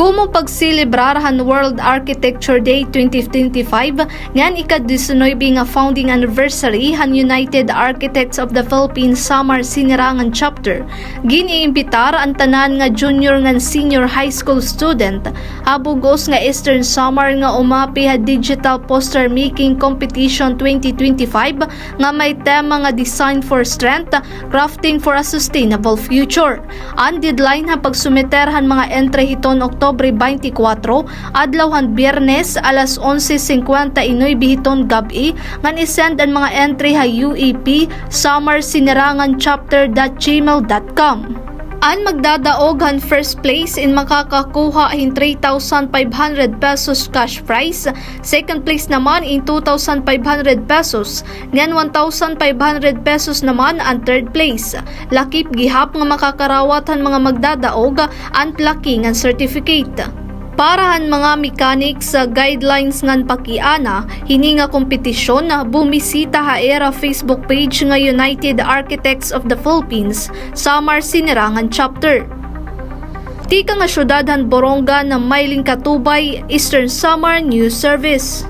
Kumo pagsilibrarahan World Architecture Day 2025 ngan ika-19 nga founding anniversary han United Architects of the Philippines Samar Sinirangan Chapter. Giniimbitar ang tanan nga junior ngan senior high school student habugos nga Eastern Samar nga umapi ha Digital Poster Making Competition 2025 nga may tema nga Design for Strength, Crafting for a Sustainable Future. Ang deadline ha pagsumiterhan mga entry hiton Oktobre 24 adlawhan Biyernes alas 11:59 bihiton gabi ngan isend ang mga entry ha UAP Summer Sinirangan Chapter.gmail.com. An magdadaog han first place in makakakuha in 3,500 pesos cash prize. Second place naman in 2,500 pesos. Ngan 1,500 pesos naman ang third place. Lakip gihap nga makakarawat han mga magdadaog ang plaking ang certificate. Para han mga mechanic sa guidelines ngan pakiana, hini nga kompetisyon na bumisita ha era Facebook page nga United Architects of the Philippines, Samar Sinirangan Chapter. Tika nga syudad han Boronga na Mailing Katubay, Eastern Samar News Service.